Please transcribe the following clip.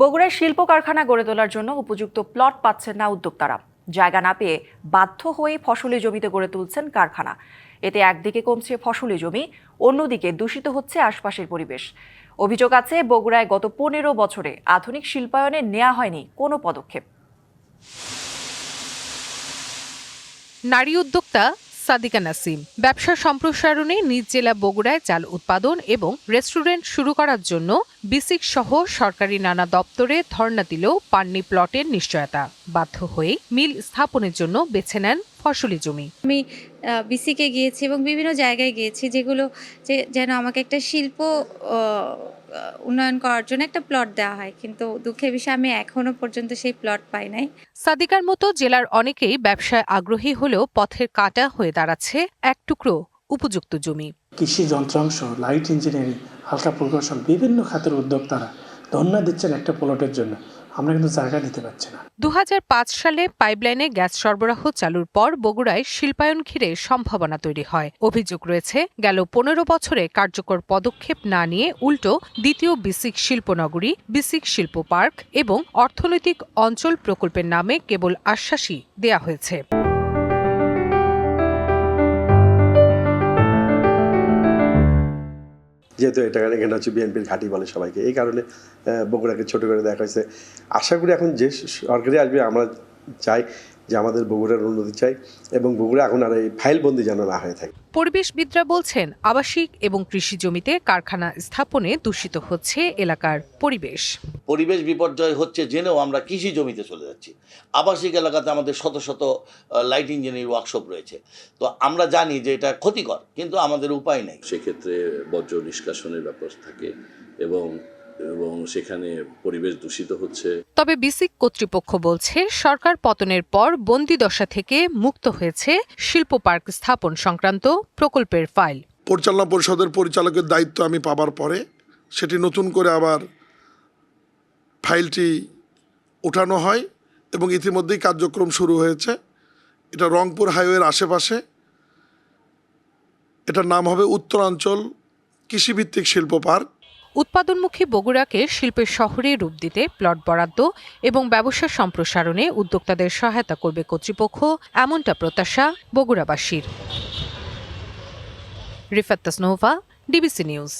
বগুড়ায় শিল্প কারখানা গড়ে তোলার জন্য উপযুক্ত প্লট পাচ্ছেন না উদ্যোক্তারা। জায়গা না পেয়ে বাধ্য হয়ে ফসলি জমিতে গড়ে তুলছেন কারখানা। এতে একদিকে কমছে ফসলি জমি, অন্যদিকে দূষিত হচ্ছে আশপাশের পরিবেশ। অভিযোগ আছে, বগুড়ায় গত পনেরো বছরে আধুনিক শিল্পায়নে নেওয়া হয়নি কোনো পদক্ষেপ। নারী উদ্যোক্তা সাদিকা নাসিম ব্যবসা সম্প্রসারণে নিজ জেলা বগুড়ায় চাল উৎপাদন এবং রেস্টুরেন্ট শুরু করার জন্য বিসিক সহ সরকারি নানা দপ্তরে ধর্ণা দিলেও পাননি প্লটের নিশ্চয়তা। বাধ্য হয়ে মিল স্থাপনের জন্য বেছে নেন ফসলি জমি। আমি বিসিকে গিয়েছি এবং বিভিন্ন জায়গায় গিয়েছি যেগুলো যে যেন আমাকে একটা শিল্প উন্নয়ন করার জন্য একটা প্লট দেওয়া হয়। কিন্তু দুঃখের বিষয় আমি এখনও পর্যন্ত সেই প্লট পাই নাই। সাদিকার মতো জেলার অনেকেই ব্যবসায় আগ্রহী হলেও পথের কাটা হয়ে দাঁড়াচ্ছে এক টুকরো উপযুক্ত জমি। কৃষি যন্ত্রাংশ লাইট ইঞ্জিনিয়ারিং হালকা প্রকৌশল, বিভিন্ন খাতের উদ্যোক্তারা ধন্যা দিচ্ছেন একটা প্লটের জন্য। আমরা কিন্তু জায়গা দিতে পারছি না। দু সালে পাইপলাইনে গ্যাস সরবরাহ চালুর পর বগুড়ায় শিল্পায়ন ঘিরে সম্ভাবনা তৈরি হয়। অভিযোগ রয়েছে, গেল পনেরো বছরে কার্যকর পদক্ষেপ না নিয়ে উল্টো দ্বিতীয় বিসিক শিল্পনগরী, বিসিক শিল্প পার্ক এবং অর্থনৈতিক অঞ্চল প্রকল্পের নামে কেবল আশ্বাসই দেয়া হয়েছে। যেহেতু এটা এখানে হচ্ছে বিএনপির ঘাঁটি বলে সবাইকে। এই কারণে বগুড়াকে ছোট করে দেখা হয়েছে। আশা করি এখন যে সরকারি আসবে, আমরা চাই যে আমাদের বগুড়ার উন্নতি চাই এবং বগুড়া এখন আর এই ফাইলবন্দি যেন না হয়ে থাকে। পরিবেশবিদরা বলছেন আবাসিক এবং কৃষি জমিতে কারখানা স্থাপনে দূষিত হচ্ছে এলাকার পরিবেশ। পরিবেশ বিপর্যয় হচ্ছে জেনেও আমরা কৃষি জমিতে চলে যাচ্ছি। আবাসিক এলাকাতে আমাদের শত শত লাইট ইঞ্জিনিয়ারিং ওয়ার্কশপ রয়েছে। তো আমরা জানি যে এটা ক্ষতিকর কিন্তু আমাদের উপায় নেই। সেক্ষেত্রে বর্জ্য নিষ্কাশনের ব্যাপার থাকে এবং এবং সেখানে পরিবেশ দূষিত হচ্ছে। তবে বিসিক কর্তৃপক্ষ বলছে সরকার পতনের পর বন্দি দশা থেকে মুক্ত হয়েছে শিল্প পার্ক স্থাপন সংক্রান্ত প্রকল্পের ফাইল। পরিচালনা পরিষদের পরিচালকের দায়িত্ব আমি পাবার পরে সেটি নতুন করে আবার ফাইলটি ওঠানো হয় এবং ইতিমধ্যেই কার্যক্রম শুরু হয়েছে। এটা রংপুর হাইওয়ের আশেপাশে। এটার নাম হবে উত্তরাঞ্চল কৃষিভিত্তিক শিল্প পার্ক। উৎপাদনমুখী বগুড়াকে শিল্পের শহরে রূপ দিতে প্লট বরাদ্দ এবং ব্যবসা সম্প্রসারণে উদ্যোক্তাদের সহায়তা করবে কর্তৃপক্ষ, এমনটা প্রত্যাশা বগুড়াবাসীর। Rifat Nova DBC news.